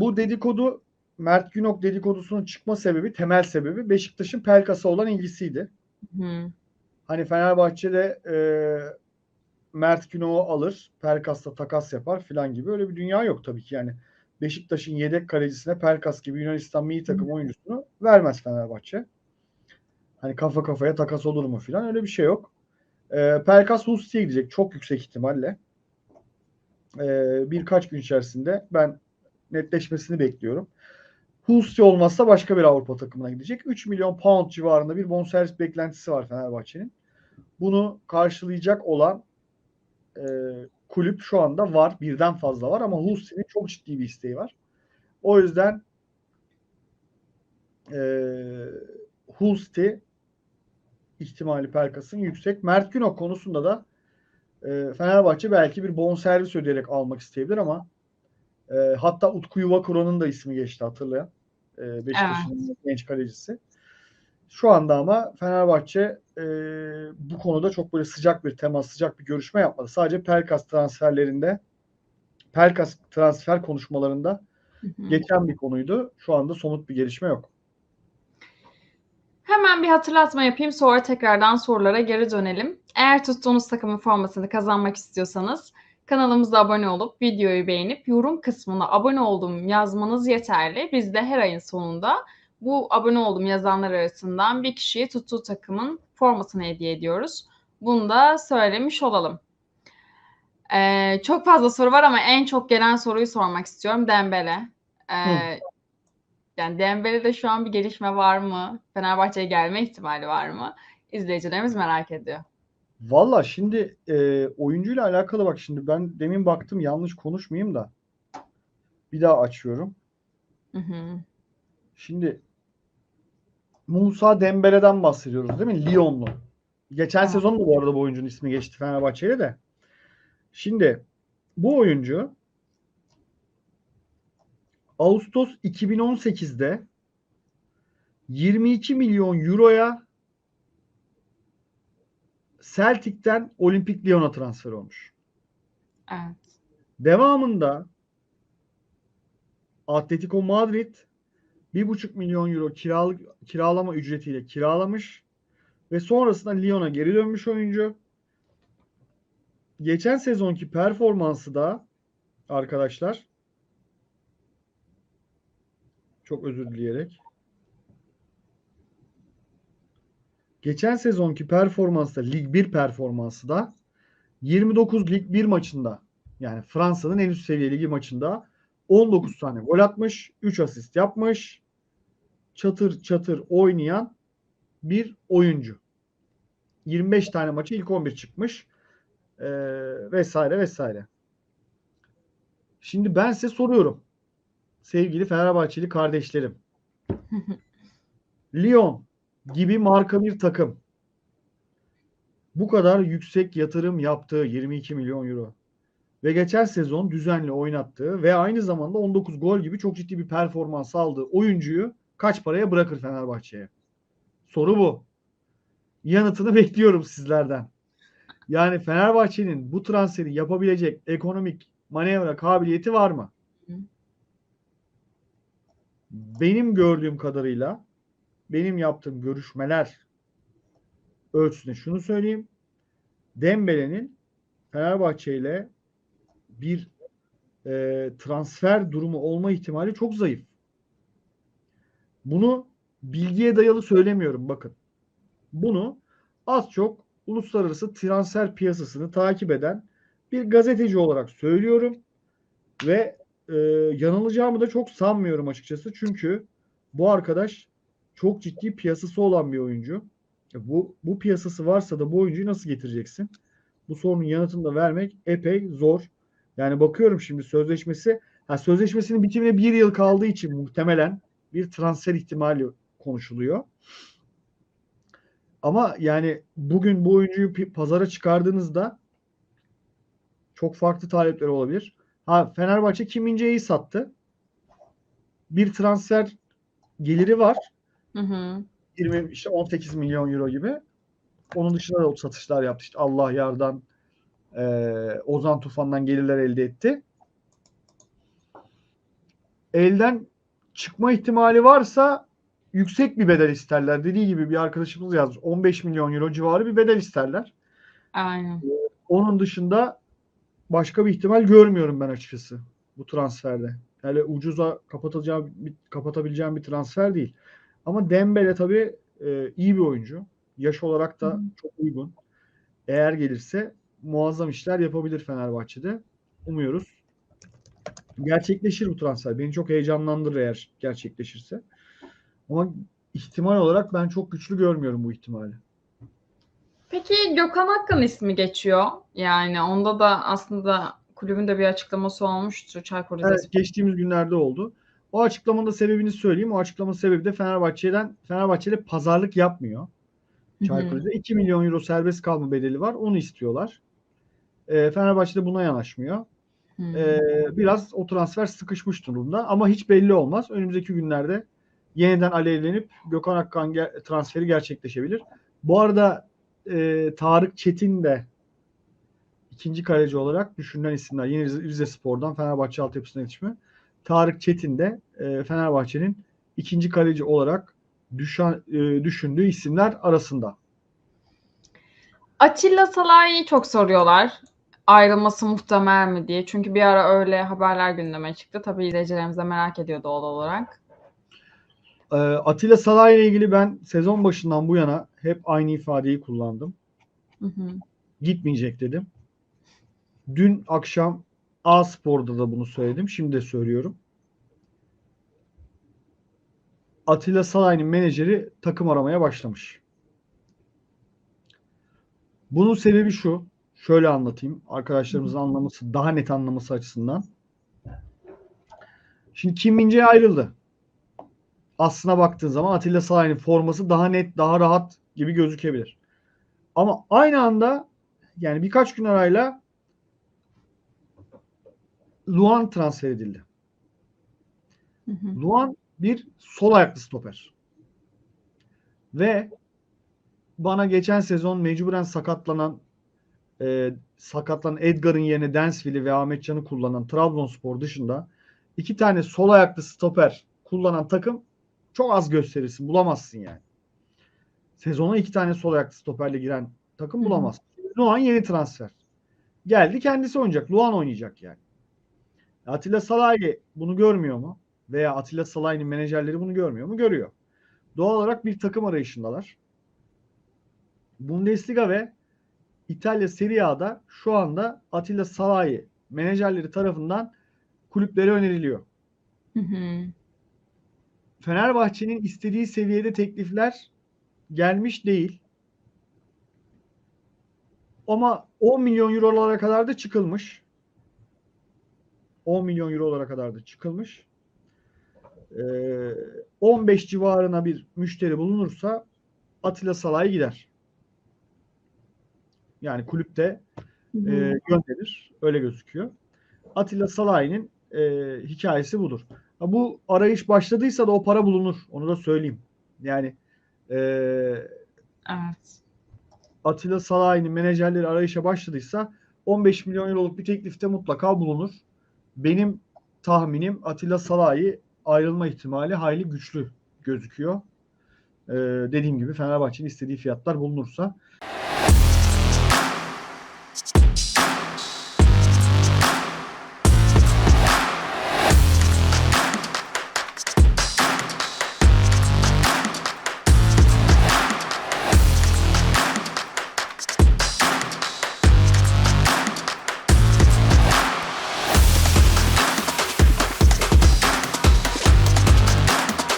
bu dedikodu Mert Günok dedikodusunun çıkma sebebi, temel sebebi Beşiktaş'ın Pelkas'a olan ilgisiydi. Hı. Hani Fenerbahçe'de e, Mert Günok'u alır, Pelkas'la takas yapar filan gibi öyle bir dünya yok tabii ki yani. Beşiktaş'ın yedek kalecisine Pelkas gibi Yunanistan milli takım oyuncusunu vermez Fenerbahçe. Hani kafa kafaya takas olur mu filan öyle bir şey yok. E, Pelkas Husti'ye gidecek çok yüksek ihtimalle. E, birkaç gün içerisinde ben netleşmesini bekliyorum. Husti olmazsa başka bir Avrupa takımına gidecek. 3 milyon pound civarında bir bonservis beklentisi var Fenerbahçe'nin. Bunu karşılayacak olan e, kulüp şu anda var. Birden fazla var ama Husti'nin çok ciddi bir isteği var. O yüzden e, Husti ihtimali Pelkas'ın yüksek. Mert Günok konusunda da e, Fenerbahçe belki bir bonservis ödeyerek almak isteyebilir ama e, hatta Utku Yuvakuro'nun da ismi geçti hatırlayan. E, Beşiktaş'ın genç kalecisi. Şu anda ama Fenerbahçe e, bu konuda çok böyle sıcak bir temas, sıcak bir görüşme yapmadı. Sadece Pelkas transferlerinde Pelkas transfer konuşmalarında Hı hı. geçen bir konuydu. Şu anda somut bir gelişme yok. Hemen bir hatırlatma yapayım sonra tekrardan sorulara geri dönelim. Eğer tuttuğunuz takımın formasını kazanmak istiyorsanız kanalımıza abone olup videoyu beğenip yorum kısmına abone oldum yazmanız yeterli. Biz de her ayın sonunda bu abone oldum yazanlar arasından bir kişiye tuttuğu takımın formasını hediye ediyoruz. Bunu da söylemiş olalım. Ee, çok fazla soru var ama en çok gelen soruyu sormak istiyorum. Dembele. Ee, yani Dembele'de şu an bir gelişme var mı? Fenerbahçe'ye gelme ihtimali var mı? İzleyicilerimiz merak ediyor. Valla şimdi e, oyuncuyla alakalı bak şimdi ben demin baktım yanlış konuşmayayım da bir daha açıyorum. Hı hı. Şimdi Musa Dembele'den bahsediyoruz değil mi? Lyonlu. Geçen sezon da bu arada bu oyuncunun ismi geçti Fenerbahçe'ye de. Şimdi bu oyuncu Ağustos 2018'de 22 milyon euroya Celtic'ten Olimpik Lyon'a transfer olmuş. Evet. Devamında Atletico Madrid 1,5 milyon euro kiralık kiralama ücretiyle kiralamış ve sonrasında Lyon'a geri dönmüş oyuncu. Geçen sezonki performansı da arkadaşlar çok özür dileyerek geçen sezonki performansı da Lig 1 performansı da 29 Lig 1 maçında yani Fransa'nın en üst seviye ligi maçında 19 tane gol atmış, 3 asist yapmış. Çatır çatır oynayan bir oyuncu. 25 tane maçı ilk 11 çıkmış. Ee, vesaire vesaire. Şimdi ben size soruyorum. Sevgili Fenerbahçeli kardeşlerim. Lyon gibi marka bir takım bu kadar yüksek yatırım yaptığı 22 milyon euro ve geçen sezon düzenli oynattığı ve aynı zamanda 19 gol gibi çok ciddi bir performans aldığı oyuncuyu kaç paraya bırakır Fenerbahçe'ye? Soru bu. Yanıtını bekliyorum sizlerden. Yani Fenerbahçe'nin bu transferi yapabilecek ekonomik manevra kabiliyeti var mı? Benim gördüğüm kadarıyla benim yaptığım görüşmeler ölçüsünde şunu söyleyeyim. Dembele'nin Fenerbahçe ile bir e, transfer durumu olma ihtimali çok zayıf. Bunu bilgiye dayalı söylemiyorum bakın. Bunu az çok uluslararası transfer piyasasını takip eden bir gazeteci olarak söylüyorum ve e, yanılacağımı da çok sanmıyorum açıkçası. Çünkü bu arkadaş çok ciddi piyasası olan bir oyuncu. E, Bu, bu piyasası varsa da bu oyuncuyu nasıl getireceksin? Bu sorunun yanıtını da vermek epey zor. Yani bakıyorum şimdi sözleşmesi ha, sözleşmesinin bitimine bir yıl kaldığı için muhtemelen bir transfer ihtimali konuşuluyor. Ama yani bugün bu oyuncuyu pazara çıkardığınızda çok farklı talepleri olabilir. Ha Fenerbahçe Kim Min-jae'yi sattı. Bir transfer geliri var. Hı hı. 20 işte 18 milyon euro gibi. Onun dışında da satışlar yaptı. İşte Allah Yardan, eee, Ozan Tufan'dan gelirler elde etti. elden çıkma ihtimali varsa yüksek bir bedel isterler. Dediği gibi bir arkadaşımız yazmış. 15 milyon euro civarı bir bedel isterler. Aynen. Onun dışında başka bir ihtimal görmüyorum ben açıkçası bu transferde. Yani ucuza kapatabileceğim bir transfer değil. Ama Dembele tabii e, iyi bir oyuncu. Yaş olarak da çok uygun. Eğer gelirse muazzam işler yapabilir Fenerbahçe'de. Umuyoruz. Gerçekleşir bu transfer. Beni çok heyecanlandırır eğer gerçekleşirse. Ama ihtimal olarak ben çok güçlü görmüyorum bu ihtimali. Peki Gökhan Akkan ismi geçiyor. Yani onda da aslında kulübün de bir açıklaması olmuştu Çaykur Rizespor. Evet, geçtiğimiz günlerde oldu. O açıklamanın da sebebini söyleyeyim. O açıklamanın sebebi de Fenerbahçe'den Fenerbahçe'yle pazarlık yapmıyor. Çaykur Rize 2 milyon euro serbest kalma bedeli var. Onu istiyorlar. Ee, Fenerbahçe de buna yanaşmıyor. Ee, biraz o transfer sıkışmış durumda ama hiç belli olmaz. Önümüzdeki günlerde yeniden alevlenip Gökhan Akkan ge- transferi gerçekleşebilir. Bu arada e, Tarık Çetin de ikinci kaleci olarak düşünülen isimler. Yine Rize, Rize Spor'dan Fenerbahçe altyapısına yetişme. Tarık Çetin de e, Fenerbahçe'nin ikinci kaleci olarak düşen, e, düşündüğü isimler arasında. Atilla Salah'ı çok soruyorlar. Ayrılması muhtemel mi diye. Çünkü bir ara öyle haberler gündeme çıktı. Tabii izleyicilerimiz de merak ediyor doğal olarak. Ee, Atilla Salah ile ilgili ben sezon başından bu yana hep aynı ifadeyi kullandım. Hı hı. Gitmeyecek dedim. Dün akşam A Spor'da da bunu söyledim. Şimdi de söylüyorum. Atilla Salah'ın menajeri takım aramaya başlamış. Bunun sebebi şu. Şöyle anlatayım. Arkadaşlarımızın anlaması, daha net anlaması açısından. Şimdi Kim Min-jae ayrıldı. Aslına baktığın zaman Atilla Salah'ın forması daha net, daha rahat gibi gözükebilir. Ama aynı anda yani birkaç gün arayla Luan transfer edildi. Hı hı. Luan bir sol ayaklı stoper. Ve bana geçen sezon mecburen sakatlanan e, sakatlanan Edgar'ın yerine Densville'i ve Ahmetcan'ı kullanan Trabzonspor dışında iki tane sol ayaklı stoper kullanan takım çok az gösterirsin. Bulamazsın yani. Sezona iki tane sol ayaklı stoperle giren takım Hı hı. bulamazsın. Luan yeni transfer. Geldi kendisi oynayacak. Luan oynayacak yani. Atilla Salahi bunu görmüyor mu? Veya Atilla Salahi'nin menajerleri bunu görmüyor mu? Görüyor. Doğal olarak bir takım arayışındalar. Bundesliga ve İtalya Serie A'da şu anda Atilla Salahi menajerleri tarafından kulüplere öneriliyor. Hı hı. Fenerbahçe'nin istediği seviyede teklifler gelmiş değil. Ama 10 milyon eurolara kadar da çıkılmış. 10 milyon eurolara kadar da çıkılmış. Ee, 15 civarına bir müşteri bulunursa Atilla Salah'ı gider. Yani kulüpte e, gönderir. Öyle gözüküyor. Atilla Salahi'nin e, hikayesi budur. Ha, bu arayış başladıysa da o para bulunur. Onu da söyleyeyim. Yani e, Evet. Atilla Salahi'nin menajerleri arayışa başladıysa 15 milyon euroluk bir teklifte mutlaka bulunur. Benim tahminim Atilla Salahi ayrılma ihtimali hayli güçlü gözüküyor. Ee, dediğim gibi Fenerbahçe'nin istediği fiyatlar bulunursa.